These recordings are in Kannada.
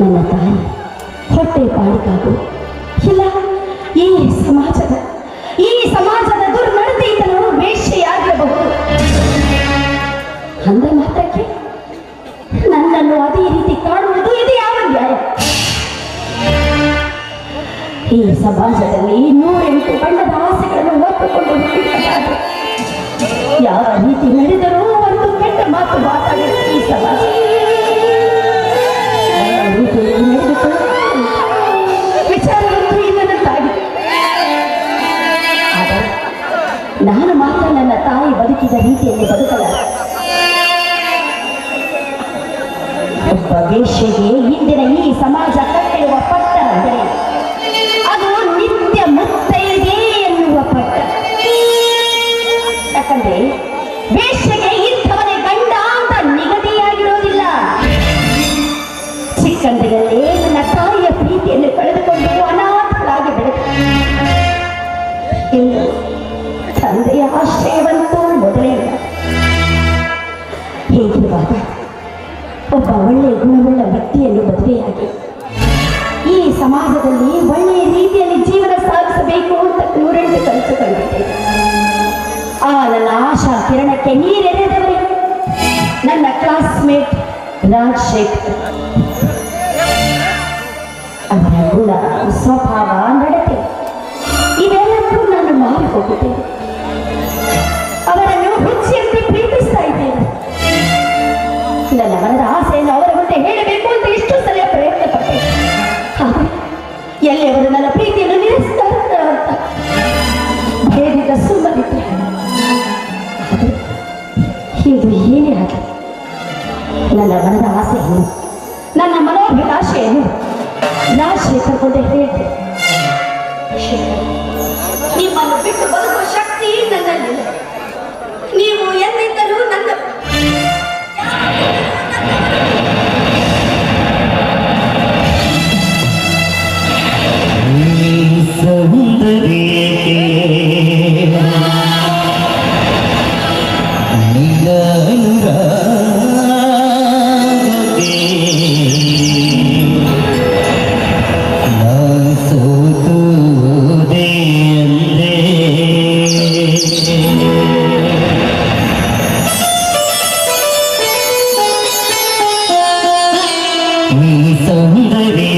उन्नत है छोटे पाड़ का ರಾಜ್ ಶೇಖರ್ ಅವರ ಗುಣ ಸ್ವಭಾವ ನಡತೆ ಇವೆಲ್ಲಕ್ಕೂ ನಾನು ಮಾರಿ ಹೋಗುತ್ತೇನೆ ಅವರನ್ನು ಹುಚ್ಚಿಯಂತೆ ಪ್ರೀತಿಸ್ತಾ ಇದ್ದೇನೆ. ನನ್ನ ಮನದ ಆಸೆಯನ್ನು ಅವರ ಮುಂದೆ ಹೇಳಬೇಕು ಅಂತ ಎಷ್ಟು ಸಲ ಪ್ರಯತ್ನ ಪಟ್ಟೆ ಆದರೆ ಎಲ್ಲಿ ಅವರು ನನ್ನ ಪ್ರೀತಿಯನ್ನು ನಿಲ್ಲಿಸ್ತಾರೆ ಅಂತ ಹೇಳಿದ ಸುಮ್ಮನಿದ್ದೆ. ನನ್ನ ಮನದ ಆಸೆಯನ್ನು ನನ್ನ ಮನೋಭಿಲಾಷೆಯನ್ನು ನಾ ಶೇಖರ್ಕೊಂಡೆ ಹೇಳಿದೆ ಶೇಖರ್, ನಿಮ್ಮನ್ನು ಬಿಟ್ಟು ಬದುಕುವ 蜜蜂带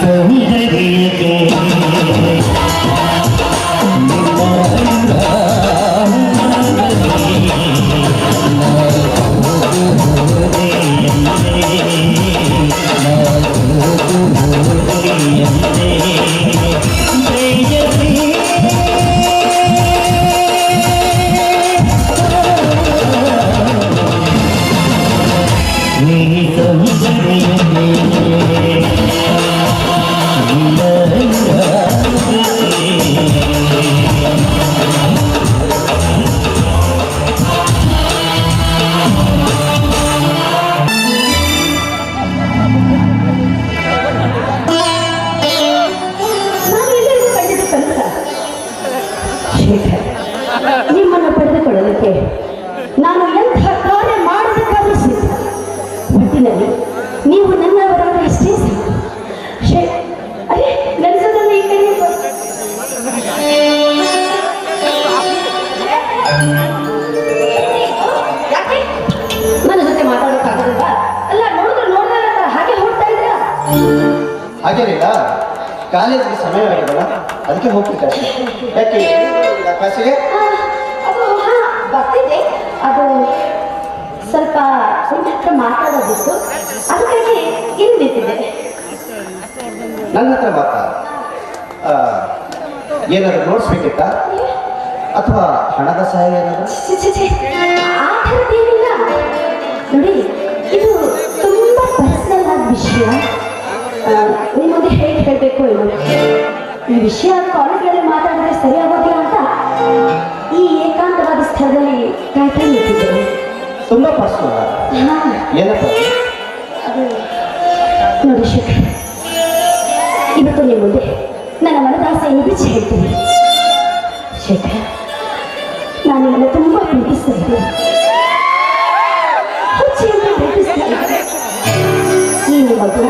for the ನಿಮ್ಮನ್ನು ಪಡೆದುಕೊಳ್ಳಲಿಕ್ಕೆ ನಾನು ಎಂಥ ಕಾರ್ಯ ಮಾಡಬೇಕಾದ್ರೂ ಸಿದ್ಧ ಒಟ್ಟಿನಲ್ಲಿ ನೀವು ನನ್ನವರಾದ್ರೆ ಇಷ್ಟೇ ಶೇ ಅದೇ ನೆಲಸದಲ್ಲಿ ಈ ಕಡೆ. ನನ್ನ ಜೊತೆ ಮಾತಾಡೋಕ್ಕಾಗಲ್ವಾ ಅಲ್ಲ, ನೋಡಿದ್ರು ನೋಡ್ದಾಗ ಹಾಗೆ ಹೋಗ್ತಾ ಇದ್ದೀರಾ? ಕಾಲೇಜಿಗೆ ಸಮಯ ಆಗಿದಲ್ಲ. ಅದಕ್ಕೆ ಹೋಗ್ತಿದ್ದೆ ಅಷ್ಟೇ. ಯಾಕೆ? ಕ್ಲಾಸಿಗೆ ಅದು ಹಾ ಅದು ಸ್ವಲ್ಪ ನಿಮ್ಮ ಹತ್ರ ಮಾತಾಡೋದಿತ್ತು. ಅದಕ್ಕಾಗಿ ಇಲ್ಲಿ ನಿಂತಿದ್ದೆ. ನನ್ನ ಹತ್ರ ಮಾತಾ ಏನಾದರೂ ಏನಾದ್ರು ನೋಟ್ಸ್ ಬೇಕಿತ್ತಾ ಅಥವಾ ಹಣದ ಸಹಾಯ ಏನಾದ್ರು? ಛೆ, ಛೆ, ಛೆ. ಆ ಥರದ್ದೇನಿಲ್ಲ ನೋಡಿ ಇದು ತುಂಬಾ ಪರ್ಸನಲ್ ಆದ ವಿಷಯ. ಆ, ವಿಷಯ ಕಾಲೇಜಲ್ಲಿ ಮಾತಾಡಿದ್ರೆ ಸರಿ ಆಗೋದಿಲ್ಲ ಅಂತ ಈ ಏಕಾಂತವಾದ ಸ್ಥಳದಲ್ಲಿ ಕಾಯ್ತಾ ನಿಂತಿದ್ದೇನೆ ತುಂಬಾ ಪರ್ಸನಲ್ ಏನಪ್ಪ? ನೋಡಿ ಶೇಖರ್ ಇವತ್ತು ನಿಮ್ಮ ಮುಂದೆ ನನ್ನ ಮನದಾಸೆಯನ್ನು ಬಿಚ್ಚಿ ಹೇಳ್ತೀನಿ. ಶೇಖರ್ ನಾನು ನಿಮ್ಮನ್ನು ತುಂಬ ಪ್ರೀತಿಸ್ತಾ ಇದ್ದೀನಿ ಹುಚ್ಚಿಯಿಂದ ಪ್ರೀತಿಸ್ತಾ ಇದ್ದೀನಿ ಈ ನಿಮ್ಮ ಗುಣ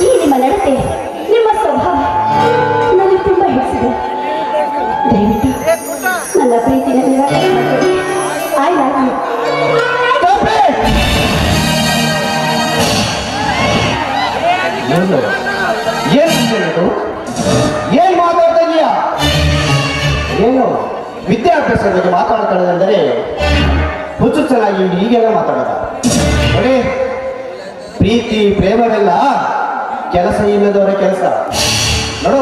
ಈ ನಿಮ್ಮ ನಡತೆ ನನ್ನ ಪ್ರೀತಿನ ನಿರಾಕರಣೆ ಐ ಲವ್ ಯು ಏನು ಏನು ಏನ್ ಮಾತಾಡ್ತಾ ಇದೀಯಾ ಏನು ವಿದ್ಯಾಭ್ಯಾಸದ ಬಗ್ಗೆ ಮಾತಾಡ್ತಾಳೆ ಅಂದರೆ ಹುಚ್ಚು ಚೆನ್ನಾಗಿ ಹೀಗೆಲ್ಲ ಮಾತಾಡೋದ. ನೋಡಿ ಪ್ರೀತಿ ಪ್ರೇಮವೆಲ್ಲ ಕೆಲಸ ಇಲ್ಲದವರ ಕೆಲಸ. ನೋಡು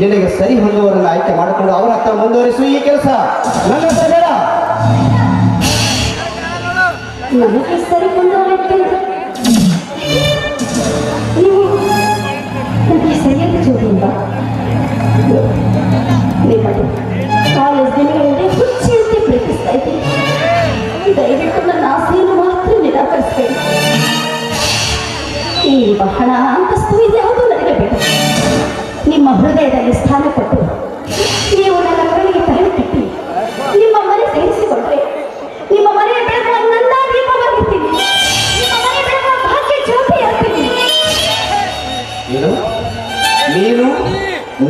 ನಿನಗೆ ಸರಿ ಹೊಂದುವವರನ್ನು ಆಯ್ಕೆ ಮಾಡಿಕೊಂಡು ಅವರ ಹತ್ರ ಮುಂದುವರಿಸು ಈ ಕೆಲಸ. ನನ್ನ ಬೇಡ. ಸರಿಯಾದ ನಿಮ್ಮ ಹೃದಯದಲ್ಲಿ ಸ್ಥಾನ ಕೊಟ್ಟು ನೀವು ನನ್ನ ಮನೆಗೆ ತಲೆ ಕಟ್ಟಿ ನಿಮ್ಮ ಮನೆ ಸೇರಿಸಿಕೊಂಡ್ರೆ, ನಿಮ್ಮ ಮನೆಯ ಬೆಳಕು ದೀಪವಾಗಿರ್ತೀನಿ ನಿಮ್ಮ ಮನೆ ಭಾಗ್ಯ ಜ್ಯೋತಿಯಾಗ್ತೀನಿ ನೀನು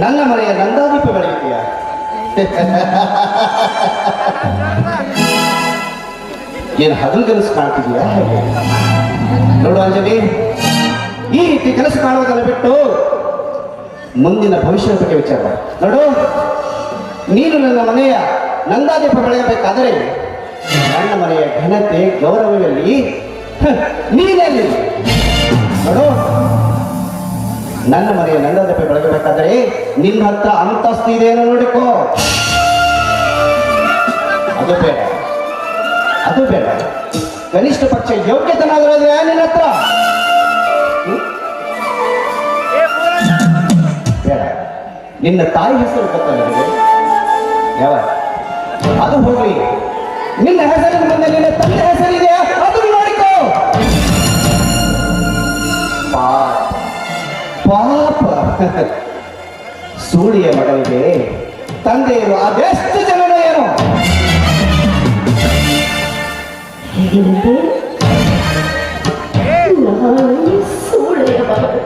ನನ್ನ ಮನೆಯ ನಂದಾದೀಪ ಬೆಳೆಯುತ್ತೀಯ ಏನು ಹಗಲು ಕನಸು ಕಾಣ್ತಿದೀಯಾ? ನೋಡು ಅಂಜಲಿ, ಈ ರೀತಿ ಕನಸು ಕಾಣುವುದನ್ನು ಬಿಟ್ಟು ಮುಂದಿನ ಭವಿಷ್ಯದ ಬಗ್ಗೆ ವಿಚಾರ ಮಾಡು. ನೋಡು, ನೀನು ನನ್ನ ಮನೆಯ ನಂದಾದೀಪ ಬೆಳೆಯಬೇಕಾದರೆ ನನ್ನ ಮನೆಯ ಘನತೆ ಗೌರವದಲ್ಲಿ ನೀನಲ್ಲಿ ನೋಡು, ನನ್ನ ಮನೆಯ ನಂದಾದೀಪ ಬೆಳಗಬೇಕಾದರೆ ನಿನ್ನ ಹತ್ರ ಅಂತಸ್ತು ಇದೆಯೇನೋ ನೋಡಿಕೋ. ಅದು ಬೇಡ ಅದು ಬೇಡ. ಕನಿಷ್ಠ ಪಕ್ಷ ಯೋಗ್ಯತನಾದ್ರೆ ನಿನ್ನ ಹತ್ರ. ನಿನ್ನ ತಾಯಿ ಹೆಸರು ಗೊತ್ತಾ ಅದು ಹೋಗ್ಲಿ. ನಿನ್ನ ಹೆಸರಿನ ಮುಂದೆ ನಿನ್ನ ತಂದೆ ಹೆಸರಿದೆಯಾ? ಅದು ನೋಡಿಕೋ. ಪಾಪ. ಸೂಳಿಯ ಮಗಳಿಗೆ ತಂದೆಯರು ಅದೆಷ್ಟು ಜನರು ಏನು? ಸೂಳೆಯ ಮಗಳು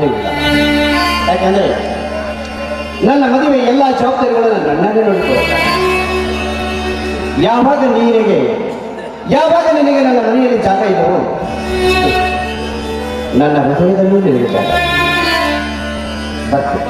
ಆಗ್ಲಿಲ್ಲ ಯಾಕಂದ್ರೆ ನನ್ನ ಮದುವೆ ಎಲ್ಲ ಜವಾಬ್ದಾರಿಗಳನ್ನು ನನ್ನನ್ನು ನೋಡಿಕೊಳ್ಳ ಯಾವಾಗ ನೀರಿಗೆ ಯಾವಾಗ ನಿನಗೆ ನನ್ನ ಮನೆಯಲ್ಲಿ ಜಾಗ ಇದ್ದವು ನನ್ನ ಹೃದಯದಲ್ಲೂ ನಿನಗೆ ಜಾಗ ಬರ್ತೀನಿ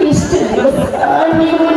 Mr.